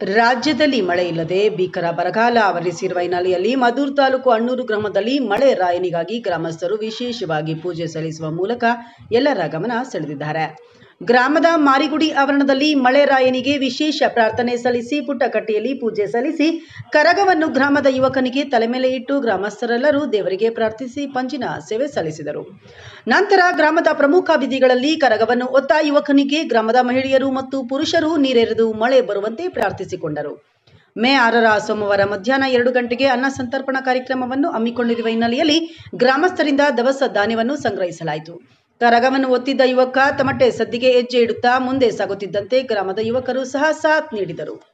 ರಾಜ್ಯದಲ್ಲಿ ಮಳೆ ಇಲ್ಲದೆ ಭೀಕರ ಬರಗಾಲ ಆವರಿಸಿರುವ ಹಿನ್ನೆಲೆಯಲ್ಲಿ ಮಧೂರ್ ತಾಲೂಕು ಅಣ್ಣೂರು ಗ್ರಾಮದಲ್ಲಿ ಮಳೆ ರಾಯನಿಗಾಗಿ ಗ್ರಾಮಸ್ಥರು ವಿಶೇಷವಾಗಿ ಪೂಜೆ ಸಲ್ಲಿಸುವ ಮೂಲಕ ಎಲ್ಲರ ಗಮನ ಸೆಳೆದಿದ್ದಾರೆ. ಗ್ರಾಮದ ಮಾರಿಗುಡಿ ಆವರಣದಲ್ಲಿ ಮಳೆರಾಯನಿಗೆ ವಿಶೇಷ ಪ್ರಾರ್ಥನೆ ಸಲ್ಲಿಸಿ ಪುಟ್ಟಕಟ್ಟೆಯಲ್ಲಿ ಪೂಜೆ ಸಲ್ಲಿಸಿ ಕರಗವನ್ನು ಗ್ರಾಮದ ಯುವಕನಿಗೆ ತಲೆ ಮೇಲೆ ಇಟ್ಟು ಗ್ರಾಮಸ್ಥರೆಲ್ಲರೂ ದೇವರಿಗೆ ಪ್ರಾರ್ಥಿಸಿ ಪಂಜಿನ ಸೇವೆ ಸಲ್ಲಿಸಿದರು. ನಂತರ ಗ್ರಾಮದ ಪ್ರಮುಖ ಬೀದಿಗಳಲ್ಲಿ ಕರಗವನ್ನು ಒತ್ತ ಯುವಕನಿಗೆ ಗ್ರಾಮದ ಮಹಿಳೆಯರು ಮತ್ತು ಪುರುಷರು ನೀರೆರೆದು ಮಳೆ ಬರುವಂತೆ ಪ್ರಾರ್ಥಿಸಿಕೊಂಡರು. ಮೇ ಆರರ ಸೋಮವಾರ ಮಧ್ಯಾಹ್ನ ಎರಡು ಗಂಟೆಗೆ ಅನ್ನ ಸಂತರ್ಪಣಾ ಕಾರ್ಯಕ್ರಮವನ್ನು ಹಮ್ಮಿಕೊಂಡಿರುವ ಹಿನ್ನೆಲೆಯಲ್ಲಿ ಗ್ರಾಮಸ್ಥರಿಂದ ದವಸ ಧಾನ್ಯವನ್ನು ಸಂಗ್ರಹಿಸಲಾಯಿತು. ಕರಗವನ್ನು ಒತ್ತಿದ್ದ ಯುವಕ ತಮಟೆ ಸದ್ದಿಗೆ ಹೆಜ್ಜೆ ಇಡುತ್ತಾ ಮುಂದೆ ಸಾಗುತ್ತಿದ್ದಂತೆ ಗ್ರಾಮದ ಯುವಕರು ಸಹ ಸಾಥ್ ನೀಡಿದರು.